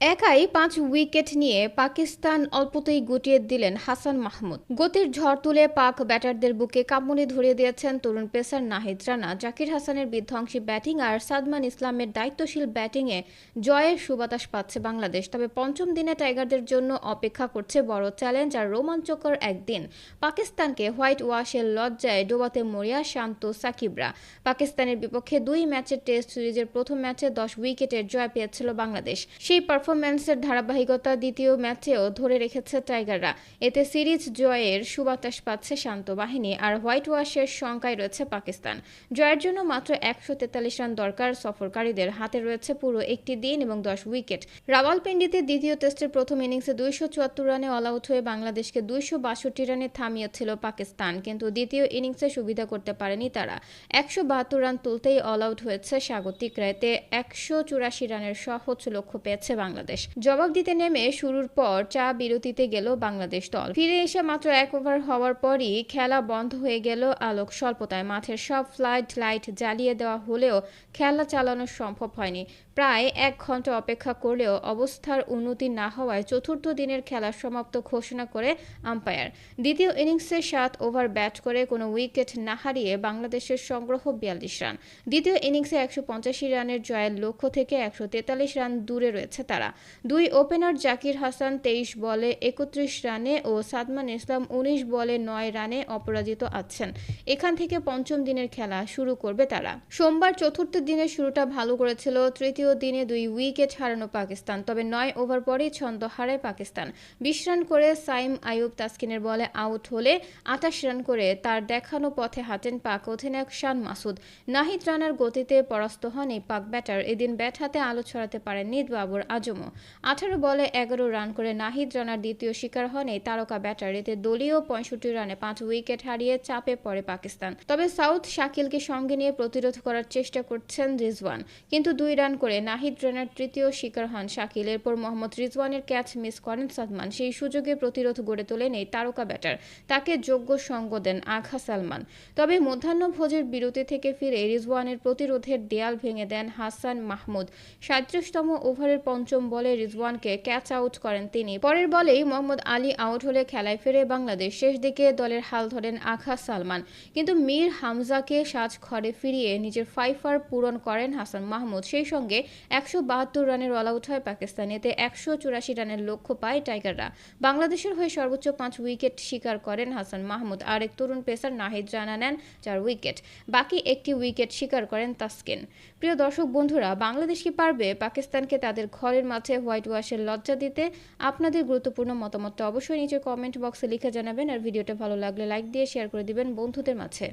একাই পাঁচ উইকেট নিয়ে পাকিস্তান অল্পতেই গুটিয়ে দিলেন হাসান মাহমুদ। গতির ঝড় তুলে পাক ব্যাটারদের বুকে কামড়ে ধরিয়ে দিয়েছেন তরুণ পেসার নাহিদ রানা। জাকির হাসানের বিধ্বংসী ব্যাটিং আর সাদমান ইসলামের দায়িত্বশীল ব্যাটিংয়ে জয়ের সুবাতাস পাচ্ছে বাংলাদেশ। তবে পঞ্চম দিনে টাইগারদের জন্য অপেক্ষা করছে বড় চ্যালেঞ্জ আর রোমাঞ্চকর একদিন। পাকিস্তানকে হোয়াইট ওয়াশের লজ্জায় ডোবাতে মরিয়া শান্ত সাকিবরা। পাকিস্তানের বিপক্ষে দুই ম্যাচের টেস্ট সিরিজের প্রথম ম্যাচে দশ উইকেটের জয় পেয়েছিল বাংলাদেশ। সেই পারফরম্যান্সের ধারাবাহিকতা দ্বিতীয় ম্যাচেও ধরে রেখেছে টাইগাররা। এতে সিরিজ জয়ের সুবাতাস পাচ্ছে শান্ত বাহিনী আর হোয়াইট ওয়াশের শঙ্কায় রয়েছে পাকিস্তান। জয়ের জন্য মাত্র একশো তেতাল্লিশ রান দরকার সফরকারীদের হাতে রয়েছে পুরো একটি দিন এবং দশ উইকেট। রাওয়ালপিন্ডিতে দ্বিতীয় টেস্টের প্রথম ইনিংসে দুইশো চুয়াত্তর রানে অল আউট হয়ে বাংলাদেশকে দুইশো বাষট্টি রানে থামিয়েছিল পাকিস্তান, কিন্তু দ্বিতীয় ইনিংসে সুবিধা করতে পারেনি তারা। একশো বাহাত্তর রান তুলতেই অল আউট হয়েছে স্বাগতিকরা এতে একশো চুরাশি রানের সহজ লক্ষ্য পেয়েছে বাংলাদেশ। জবাব দিতে নেমে শুরুর পর চা বিরতিতে গেল বাংলাদেশ দল। ফিরে এসে মাত্র এক ওভার হওয়ার পরই খেলা বন্ধ হয়ে গেল আলোক স্বল্পতায়। মাঠের সব ফ্লাইট লাইট জ্বালিয়ে দেওয়া হলেও খেলা চালানো সম্ভব হয়নি। প্রায় এক ঘণ্টা অপেক্ষা করলেও অবস্থার উন্নতি না হওয়ায় চতুর্থ দিনের খেলা সমাপ্ত ঘোষণা করে আম্পায়ার। দ্বিতীয় ইনিংসে সাত ওভার ব্যাট করে কোনো উইকেট না হারিয়ে বাংলাদেশের সংগ্রহ বিয়াল্লিশ রান। দ্বিতীয় ইনিংসে একশো পঁচাশি রানের জয়ের লক্ষ্য থেকে একশো তেতাল্লিশ রান দূরে রয়েছে তারা। দুই ওপেনার জাকির হাসান তেইশ বলে একত্রিশ রানে ও সাদমান ইসলাম উনিশ বলে নয় রানে অপরাজিত আছেন। এখান থেকে পঞ্চম দিনের খেলা শুরু করবে তারা। সোমবার চতুর্থ দিনের শুরুটা ভালো করেছিল। তৃতীয় দিনে দুই উইকেট হারানো পাকিস্তান, তবে নয় ওভার পরেই ছন্দ হারায় পাকিস্তান। বিশ রান করে সাইম আয়ুব তাসকিনের বলে আউট হলে আঠাশ রান করে তার দেখানো পথে হাঁটেন পাক অধিনায়ক শান মাসুদ। নাহিদ রানার গতিতে পরাস্ত হন এই পাক ব্যাটার। এদিন ব্যাট হাতে আলো ছড়াতে পারেননি বাবর আজমও আঠারো বলে এগারো রান করে নাহিদ রানার দ্বিতীয় শিকার হন এই তারকা ব্যাটার। এতে দলীয় পঁয়ষট্টি রানে পাঁচ উইকেট হারিয়ে চাপে পড়ে পাকিস্তান। তবে সাউথ শাকিলকে সঙ্গে নিয়ে প্রতিরোধ করার চেষ্টা করছেন রিজওয়ান। কিন্তু দুই রান করে নাহিদ রানার তৃতীয় শিকার হন শাকিল। এরপর মোহাম্মদ রিজওয়ানের ক্যাচ মিস করেন সাদমান সেই সুযোগে প্রতিরোধ গড়ে তোলেন এই তারকা ব্যাটার। তাকে যোগ্য সঙ্গ দেন আঘা সালমান। তবে মধ্যাহ্নভোজের বিরতি থেকে ফিরে রিজওয়ানের প্রতিরোধের দেয়াল ভেঙে দেন হাসান মাহমুদ। সাঁত্রিশতম ওভারের পঞ্চম বলে রিজওয়ানকে ক্যাচ আউট করেন তিনি। পরের বলেই মোহাম্মদ আলী আউট হলে খেলায় ফেরে বাংলাদেশ। শেষ দিকে দলের হাল ধরেন আঘা সালমান। কিন্তু মীর হামজাকে সাজ ঘরে ফিরিয়ে নিজের ফাইফার পূরণ করেন হাসান মাহমুদ। সেই সঙ্গে একশো বাহাত্তর রানের অল আউট হয় পাকিস্তান এতে একশো চুরাশি রানের লক্ষ্য পায় টাইগাররা। বাংলাদেশের হয়ে সর্বোচ্চ পাঁচ উইকেট শিকার করেন হাসান মাহমুদ। আর এক তরুণ পেসার নাহিদ রানা নেন চার উইকেট। বাকি একটি উইকেট শিকার করেন তাসকিন। প্রিয় দর্শক বন্ধুরা, বাংলাদেশ কি পারবে? পাকিস্তানকে তাদের ঘরের মাঠে হোয়াইট ওয়াশের লজ্জা দিতে আপনাদের গুরুত্বপূর্ণ মতামতটা অবশ্যই নিচে কমেন্ট বক্সে লিখে জানাবেন আর ভিডিওটা ভালো লাগলে লাইক দিয়ে শেয়ার করে দিবেন বন্ধুদের মাঝে।